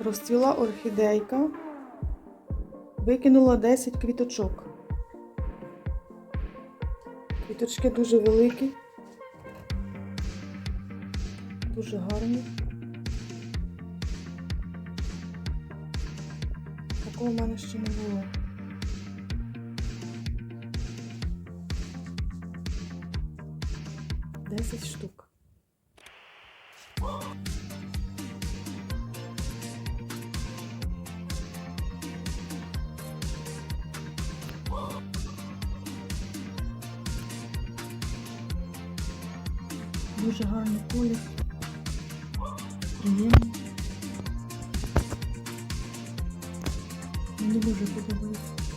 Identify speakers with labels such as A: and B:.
A: Розцвіла орхідейка, викинула 10 квіточок. Квіточки дуже великі, дуже гарні. Такого в мене ще не було. Десять штук. Дуже гарний колір. Приємний. Мені дуже подобається.